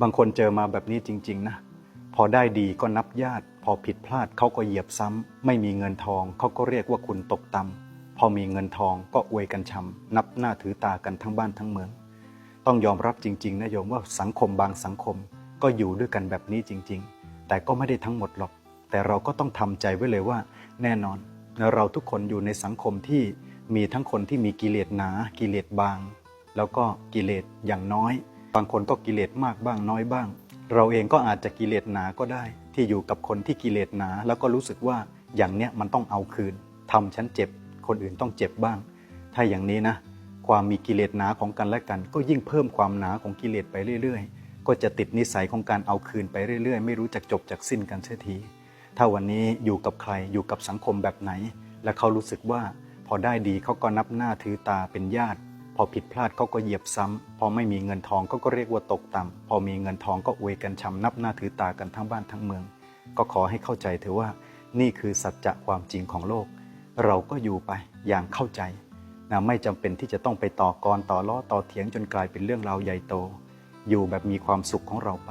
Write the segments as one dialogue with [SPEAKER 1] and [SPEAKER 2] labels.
[SPEAKER 1] บางคนเจอมาแบบนี้จริง ๆ นะ พอได้ดีก็นับญาติ พอผิดพลาดเขาก็เหยียบซ้ำไม่มีเงินทองเขาก็เรียกว่าคุณตกต่ำพอมีเงินทองก็อวยกันชำนับหน้าถือตากันทั้งบ้านทั้งเมือง ต้องยอมรับจริง ๆ นะโยมว่าสังคมบางสังคมก็อยู่ด้วยกันแบบนี้จริง ๆ แต่ก็ไม่ได้ทั้งหมดหรอก แต่เราก็ต้องทำใจไว้เลยว่า แน่นอนเราทุกคนอยู่ในสังคมที่มีทั้งคนที่มีกิเลสหนา กิเลสบาง แล้วก็กิเลสอย่างน้อย บางคนก็กิเลสมากบ้างน้อยบ้าง เราเองก็อาจจะกิเลสหนาก็ได้ ที่อยู่กับคนที่กิเลสหนา แล้วก็รู้สึกว่าอย่างเนี้ยมันต้องเอาคืนทำฉันเจ็บ คนอื่นต้องเจ็บบ้าง ถ้าอย่างนี้นะ ความมีกิเลสหนาของกันและกัน ก็ยิ่งเพิ่มความหนาของกิเลสไปเรื่อย ๆ ก็จะติดนิสัยของการเอาคืนไปเรื่อย ๆ ไม่รู้จักจบจากสิ้นกันเสียทีถ้าวันนี้อยู่กับใครอยู่กับสังคมแบบไหน และเขารู้สึกว่าพอได้ดีเขาก็นับหน้าถือตาเป็นญาติ พอผิดพลาดเขาก็เหยียบซ้ำพอไม่มีเงินทองเขาก็เรียกว่าตกต่ำพอมีเงินทองก็อวยกันชำนับหน้าถือตากันทั้งบ้านทั้งเมือง ก็ขอให้เข้าใจเถอะว่า นี่คือสัจจะความจริงของโลก เราก็อยู่ไปอย่างเข้าใจนะไม่จำเป็นที่จะต้องไปต่อกรต่อล้อต่อเถียงจนกลายเป็นเรื่องราวใหญ่โต อยู่แบบมีความสุขของเราไป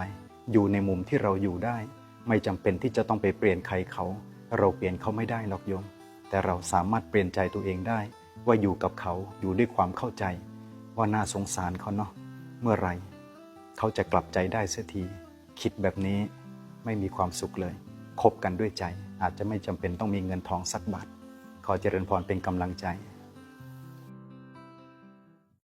[SPEAKER 1] อยู่ในมุมที่เราอยู่ได้ ไม่จำเป็นที่จะต้องไปเปลี่ยนใครเขา เราเปลี่ยนเขาไม่ได้หรอกโยม แต่เราสามารถเปลี่ยนใจตัวเองได้ ว่าอยู่กับเขาอยู่ด้วยความเข้าใจ ว่าน่าสงสารเขาเนาะเมื่อไรเขาจะกลับใจได้เสียที คิดแบบนี้ไม่มีความสุขเลย คบกันด้วยใจ อาจจะไม่จำเป็นต้องมีเงินทองสักบาทขอเจริญพรเป็นกำลังใจ